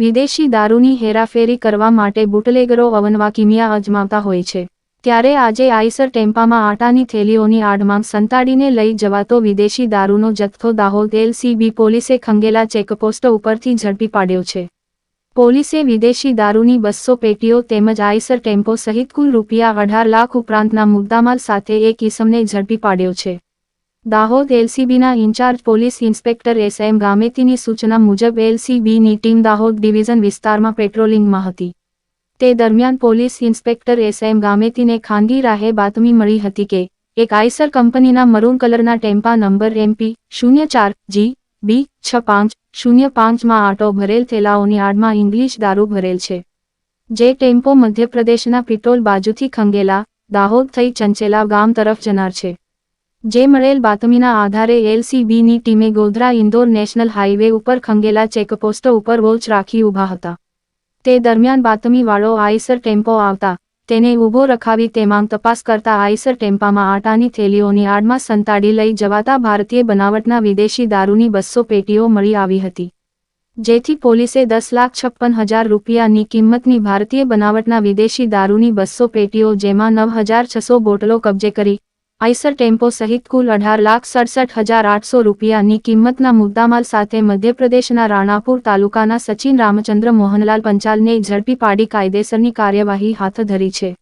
વિદેશી દારૂની હેરાફેરી કરવા માટે બુટલેગરો અવનવા કિમિયા અજમાવતા હોય છે. ત્યારે આજે આઈસર ટેમ્પામાં આટાની થેલીઓની આડમાં સંતાડીને લઈ જવાતો વિદેશી દારૂનો જથ્થો દાહોદ એલસીબી પોલીસે ખંગેલા ચેકપોસ્ટ ઉપરથી ઝડપી પાડ્યો છે. પોલીસે વિદેશી દારૂની બસો પેટીઓ તેમજ આઈસર ટેમ્પો સહિત કુલ રૂપિયા અઢાર લાખ ઉપરાંતના મુદ્દામાલ સાથે એક ઇસમને ઝડપી પાડ્યો છે. Dahod એલસીબીના in charge police inspector S M ગામેતીની સૂચના મુજબ એલસીબીની ટીમ દાહોદ ડિવિઝન વિસ્તારમાં પેટ્રોલિંગમાં હતી. તે દરમિયાન પોલીસ ઇન્સ્પેક્ટર એસ એમ ગામેતીને ખાનગી રાહે બાતમી મળી હતી કે, એક આઈસર કંપનીના મરૂન કલરના ટેમ્પા નંબર એમપી શૂન્ય ચાર જી બી છ પાંચ શૂન્ય પાંચમાં આટો ભરેલ થેલાઓની આડમાં ઇંગ્લિશ દારૂ ભરેલ છે. જે ટેમ્પો મધ્યપ્રદેશના પિટોલ બાજુથી ખંગેલા, દાહોદ થઈ ચંચેલા ગામ તરફ જનાર છે. જે મળેલ બાતમીના આધારે એલસીબીની ટીમે ગોધરા ઇન્દોર નેશનલ હાઇવે ઉપર ખંગેલા ચેકપોસ્ટો ઉપર વોચ રાખી ઊભા હતા. તે દરમિયાન બાતમીવાળો આઈસર ટેમ્પો આવતા, તેને ઊભો રખાવી તેમાં તપાસ કરતા આઈસર ટેમ્પામાં આટાની થેલીઓની આડમાં સંતાડી લઈ જવાતા ભારતીય બનાવટના વિદેશી દારૂની બસો પેટીઓ મળી આવી હતી. જેથી પોલીસે દસ લાખ છપ્પન હજાર રૂપિયાની કિંમતની ભારતીય બનાવટના વિદેશી દારૂની બસો પેટીઓ જેમાં નવ હજાર છસો બોટલો કબજે કરી આઈસર ટેમ્પો સહિત કુલ અઢાર લાખ સડસઠ હજાર આઠસો રૂપિયાની કિંમતના મુદ્દામાલ સાથે મધ્યપ્રદેશના રાણાપુર તાલુકાના સચિન રામચંદ્ર મોહનલાલ પંચાલને ઝડપી પાડી કાયદેસરની કાર્યવાહી હાથ ધરી છે.